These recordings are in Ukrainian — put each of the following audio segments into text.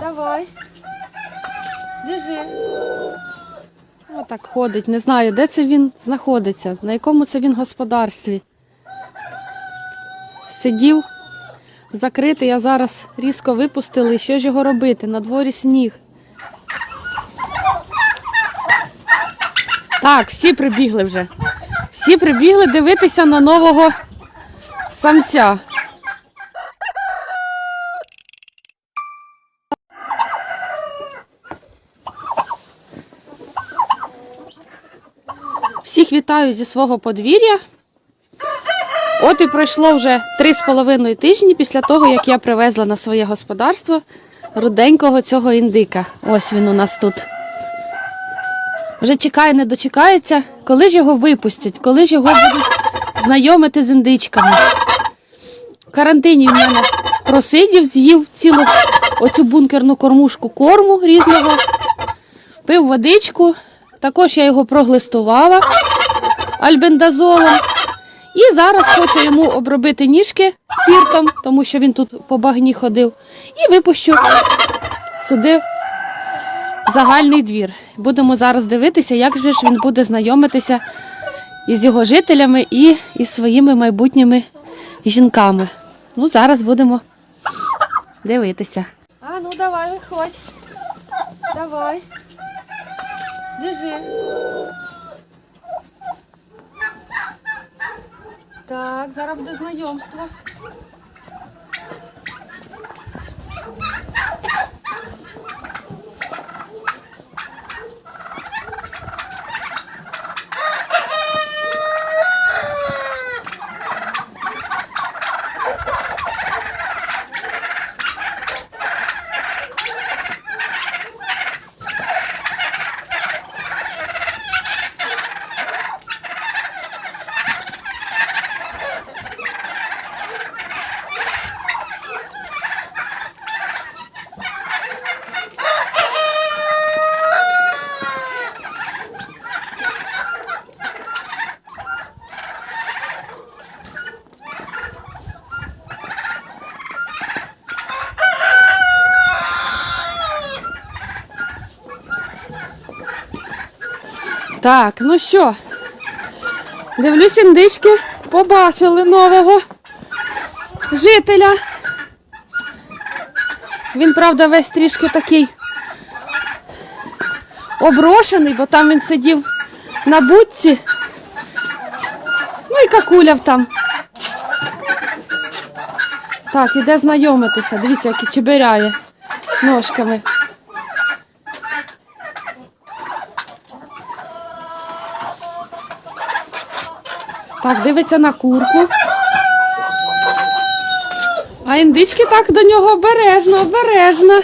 Давай. Біжи. Отак ходить. Не знаю, де це він знаходиться, на якому це він господарстві. Сидів закритий, а зараз різко випустили. Що ж його робити? На дворі сніг. Так, всі прибігли вже. Всі прибігли дивитися на нового самця. Всіх вітаю зі свого подвір'я. От і пройшло вже три з половиною тижні після того, як я привезла на своє господарство руденького цього індика. Ось він у нас тут. Вже чекає, не дочекається, коли ж його випустять, коли ж його будуть знайомити з індичками. В карантині в мене просидів, з'їв цілу оцю бункерну кормушку корму різного, пив водичку. Також я його проглистувала альбендазолом. І зараз хочу йому обробити ніжки спіртом, тому що він тут по багні ходив. І випущу сюди в загальний двір. Будемо зараз дивитися, як же ж він буде знайомитися із його жителями і із своїми майбутніми жінками. Ну, зараз будемо дивитися. А, ну давай, виходь. Давай. Біжи. Так, зараз буде знайомство. Так, ну що? Дивлюсь, індички побачили нового жителя. Він, правда, весь трішки такий оброшений, бо там він сидів на будці. Ну і какуляв там. Так, іде знайомитися. Дивіться, який чебиряє ножками. Так, дивиться на курку. А індички так до нього обережно, обережно.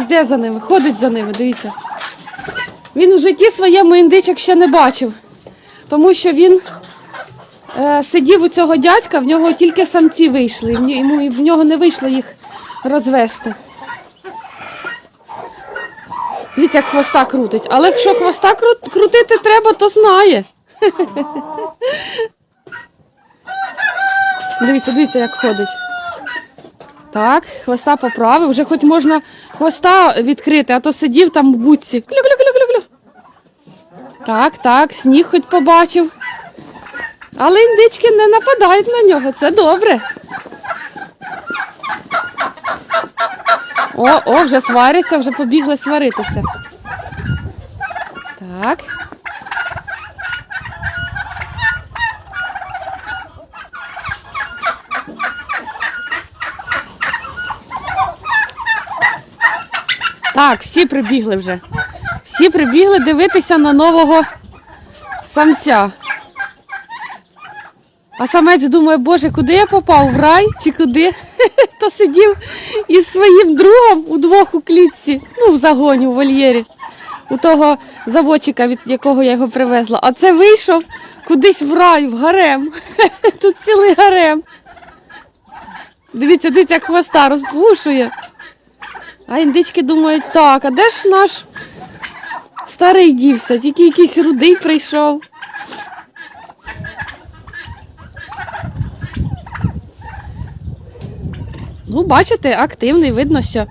Йде за ними, ходить за ними, дивіться. Він у житті своєму індичок ще не бачив, тому що він е, сидів у цього дядька, в нього тільки самці вийшли, в, йому, в нього не вийшло їх розвести. Дивіться, як хвоста крутить. Але якщо хвоста крутити треба, то знає. Дивіться, дивіться, як ходить. Так, хвоста поправив. Вже хоч можна хвоста відкрити, а то сидів там в будці. Клю-клю-клю-клю-клю. Так, так, сніг хоч побачив. Але індички не нападають на нього, це добре. О, о, вже сваряться, вже побігли сваритися. Так. Так, всі прибігли вже. Всі прибігли дивитися на нового самця. А самець думає, боже, куди я попав? В рай чи куди? То сидів із своїм другом удвох у клітці, ну, в загоні, у вольєрі, у того заводчика, від якого я його привезла. А це вийшов кудись в рай, в гарем. Тут цілий гарем. Дивіться, дивіться, як хвоста розпушує. А індички думають, так, а де ж наш старий дівся? Тільки якийсь рудий прийшов. Ну, бачите, активний, видно, що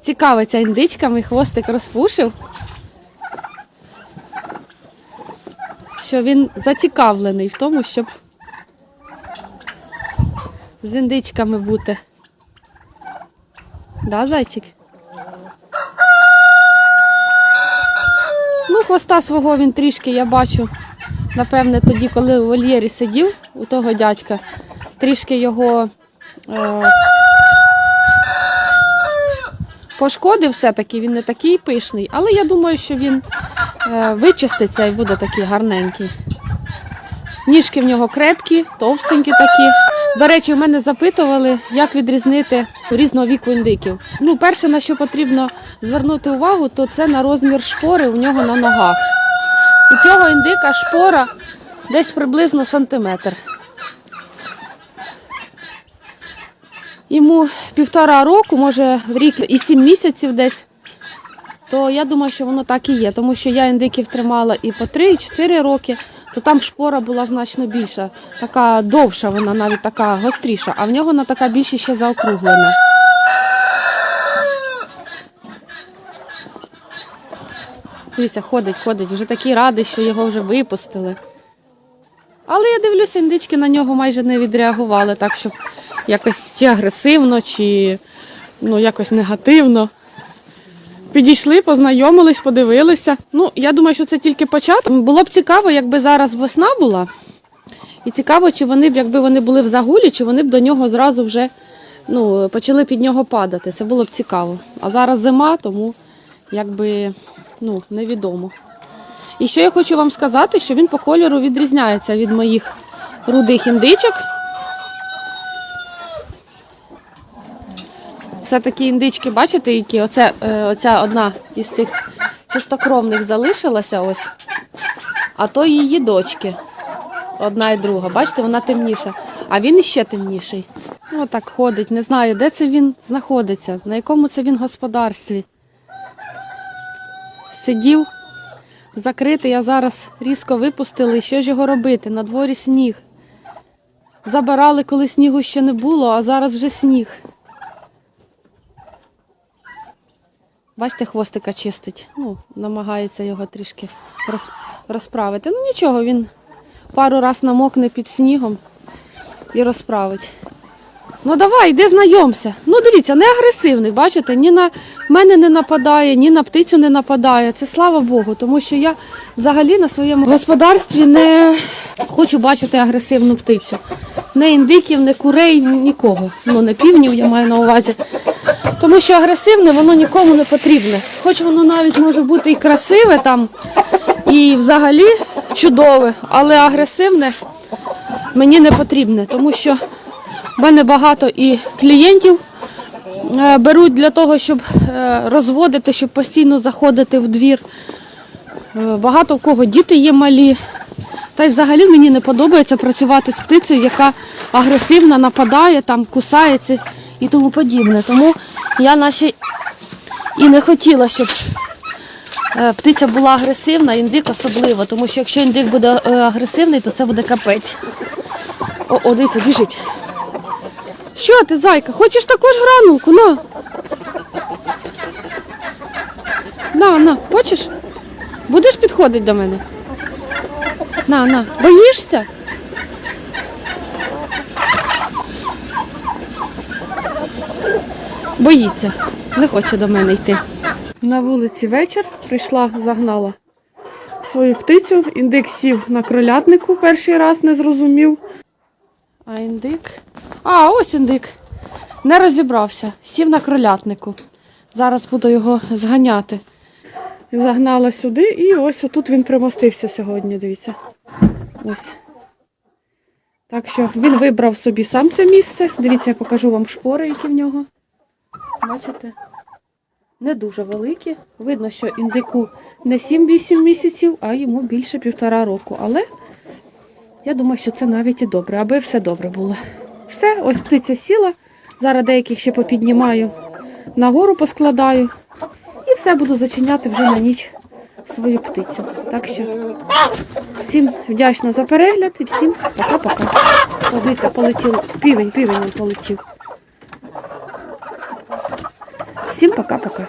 цікавиться індичками, хвостик розпушив. Що він зацікавлений в тому, щоб з індичками бути. Да, зайчик? Ну, хвоста свого він трішки, я бачу, напевне, тоді, коли у вольєрі сидів у того дядька, трішки його е, пошкодив все-таки, він не такий пишний, але я думаю, що він е, вичиститься і буде такий гарненький. Ніжки в нього крепкі, товстенькі такі. До речі, в мене запитували, як відрізнити різного віку індиків. Ну, перше, на що потрібно звернути увагу, то це на розмір шпори у нього на ногах. У цього індика шпора десь приблизно сантиметр. Йому півтора року, може рік і сім місяців десь. То я думаю, що воно так і є, тому що я індиків тримала і по 3, і 4 роки, то там шпора була значно більша, така довша, вона навіть така гостріша, а в нього вона така більше ще заокруглена. Дивіться, ходить, ходить, вже такий радий, що його вже випустили. Але я дивлюся, індички на нього майже не відреагували, так що якось чи агресивно, чи ну, якось негативно. Підійшли, познайомились, подивилися. Ну, я думаю, що це тільки початок. Було б цікаво, якби зараз весна була. І цікаво, чи вони б, якби вони були в загулі, чи вони б до нього зразу вже ну, почали під нього падати. Це було б цікаво. А зараз зима, тому якби ну, невідомо. І що я хочу вам сказати, що він по кольору відрізняється від моїх рудих індичок. Все-таки індички, бачите, які оце, е, оця одна із цих чистокровних залишилася ось, а то її дочки. Одна і друга. Бачите, вона темніша, а він іще темніший. Ну, так ходить, не знаю, де це він знаходиться, на якому це він господарстві. Сидів, закритий, а зараз різко випустили. Що ж його робити? На дворі сніг. Забирали, коли снігу ще не було, а зараз вже сніг. Бачите, хвостика чистить. Ну, намагається його трішки роз, розправити. Ну нічого, він пару раз намокне під снігом і розправить. Ну давай, йди знайомся. Ну дивіться, не агресивний, бачите, ні на мене не нападає, ні на птицю не нападає. Це слава Богу, тому що я взагалі на своєму господарстві не хочу бачити агресивну птицю. Не індиків, не курей, нікого. Ну, не півнів я маю на увазі. Тому що агресивне воно нікому не потрібне. Хоч воно навіть може бути і красиве там, і взагалі чудове, але агресивне мені не потрібне, тому що в мене багато і клієнтів е, беруть для того, щоб е, розводити, щоб постійно заходити в двір. Е, Багато в кого діти є малі. Та й взагалі мені не подобається працювати з птицею, яка агресивна, нападає, там, кусається і тому подібне. Тому я наче і не хотіла, щоб е, птиця була агресивна, індик особливо. Тому що якщо індик буде е, агресивний, то це буде капець. О, о, дивіться, біжить. Що ти, зайка? Хочеш також гранулку? На. На, на, хочеш? Будеш підходити до мене? На, на, боїшся? Боїться, не хоче до мене йти. На вулиці вечір прийшла, загнала свою птицю. Індик сів на кролятнику перший раз, не зрозумів. А індик. А, ось індик. Не розібрався. Сів на кролятнику. Зараз буду його зганяти. Загнала сюди і ось отут він примостився сьогодні, дивіться. Ось. Так що він вибрав собі сам це місце. Дивіться, я покажу вам шпори, які в нього. Бачите? Не дуже великі. Видно, що індику не 7-8 місяців, а йому більше півтора року. Але я думаю, що це навіть і добре, аби все добре було. Все, ось птиця сіла. Зараз деяких ще попіднімаю, нагору поскладаю. І все буду зачиняти вже на ніч свою птицю. Так що всім вдячна за перегляд і всім пока-пока. О, Дивіться, полетів. Півень, півень полетів. Всім пока-пока.